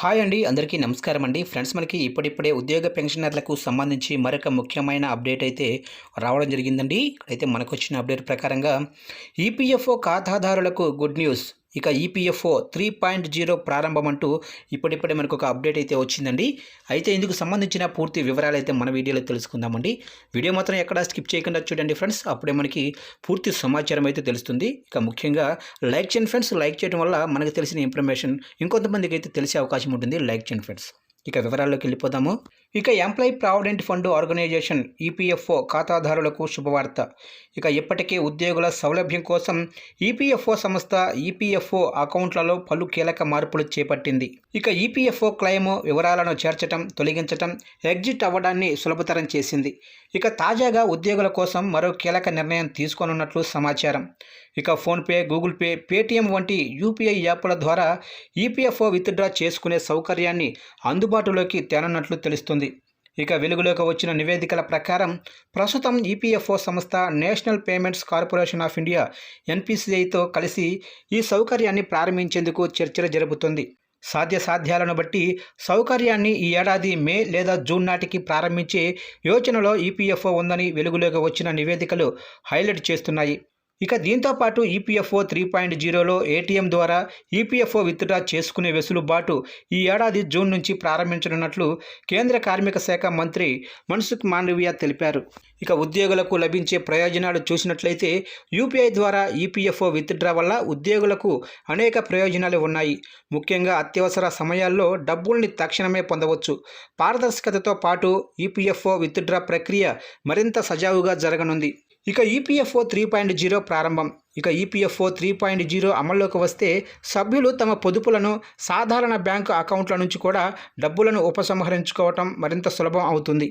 Hi అండి అందరికీ నమస్కారం అండి. ఫ్రెండ్స్ మనకి ఇప్పుడిప్పుడే ఉద్యోగ పెన్షనర్లకు సంబంధించి మరొక ముఖ్యమైన అప్డేట్ అయితే రావడం జరిగిందండి. అయితే మనకు వచ్చిన అప్డేట్ ప్రకారంగా ఈపీఎఫ్ఓ ఖాతాదారులకు గుడ్ న్యూస్. ఇక ఈపీఎఫ్ఓ త్రీ పాయింట్ జీరో ప్రారంభం అంటూ ఇప్పుడిప్పుడే మనకు ఒక అప్డేట్ అయితే వచ్చిందండి. అయితే ఇందుకు సంబంధించిన పూర్తి వివరాలు అయితే మన వీడియోలో తెలుసుకుందామండి. వీడియో మాత్రం ఎక్కడ స్కిప్ చేయకుండా చూడండి ఫ్రెండ్స్. అప్పుడే మనకి పూర్తి సమాచారం అయితే తెలుస్తుంది. ఇక ముఖ్యంగా లైక్ చేయండి ఫ్రెండ్స్. లైక్ చేయడం వల్ల మనకు తెలిసిన ఇన్ఫర్మేషన్ ఇంకొంతమందికి అయితే తెలిసే అవకాశం ఉంటుంది. లైక్ చేయండి ఫ్రెండ్స్. ఇక వివరాల్లోకి వెళ్ళిపోదాము ఇక employee provident fund organisation EPFO ఖాతాదారులకు శుభవార్త. ఇక ఇప్పటికే ఉద్యోగుల సౌలభ్యం కోసం ఈపీఎఫ్ఓ సంస్థ ఈపీఎఫ్ఓ అకౌంట్లలో పలు కీలక మార్పులు చేపట్టింది. ఇక ఈపీఎఫ్ఓ క్లెయిమ్ వివరాలను చేర్చడం తొలగించడం ఎగ్జిట్ అవ్వడాన్ని సులభతరం చేసింది. ఇక తాజాగా ఉద్యోగుల కోసం మరో కీలక నిర్ణయం తీసుకోనున్నట్లు సమాచారం. ఇక ఫోన్పే గూగుల్ పే పేటీఎం వంటి యూపీఐ యాప్ల ద్వారా ఈపీఎఫ్ఓ విత్డ్రా చేసుకునే సౌకర్యాన్ని అందుబాటులోకి తేనున్నట్లు తెలుస్తుంది. ఇక వెలుగులోకి వచ్చిన నివేదికల ప్రకారం ప్రస్తుతం ఈపీఎఫ్ఓ సంస్థ national payments corporation of India ఎన్పిసిఐతో కలిసి ఈ సౌకర్యాన్ని ప్రారంభించేందుకు చర్చలు జరుపుతుంది. సాధ్య సాధ్యాలను బట్టి సౌకర్యాన్ని ఈ ఏడాది మే లేదా జూన్ నాటికి ప్రారంభించే యోచనలో ఈపీఎఫ్ఓ ఉందని వెలుగులోకి వచ్చిన నివేదికలు హైలైట్ చేస్తున్నాయి. ఇక దీంతో పాటు ఈపీఎఫ్ఓ త్రీ పాయింట్ జీరోలో ఏటీఎం ద్వారా ఈపీఎఫ్ఓ విత్డ్రా చేసుకునే వెసులుబాటు ఈ ఏడాది జూన్ నుంచి ప్రారంభించనున్నట్లు కేంద్ర కార్మిక శాఖ మంత్రి మన్సుఖ్ మాండవియా తెలిపారు. ఇక ఉద్యోగులకు లభించే ప్రయోజనాలు చూసినట్లయితే యూపీఐ ద్వారా ఈపీఎఫ్ఓ విత్డ్రా వల్ల ఉద్యోగులకు అనేక ప్రయోజనాలు ఉన్నాయి. ముఖ్యంగా అత్యవసర సమయాల్లో డబ్బుల్ని తక్షణమే పొందవచ్చు. పారదర్శకతతో పాటు ఈపీఎఫ్ఓ విత్డ్రా ప్రక్రియ మరింత సజావుగా జరగనుంది. ఇక ఈపీఎఫ్ఓ త్రీ పాయింట్ జీరో ప్రారంభం. ఇక ఈపీఎఫ్ఓ త్రీ పాయింట్ జీరో అమల్లోకి వస్తే సభ్యులు తమ పొదుపులను సాధారణ బ్యాంకు అకౌంట్ల నుంచి కూడా డబ్బులను ఉపసంహరించుకోవటం మరింత సులభం అవుతుంది.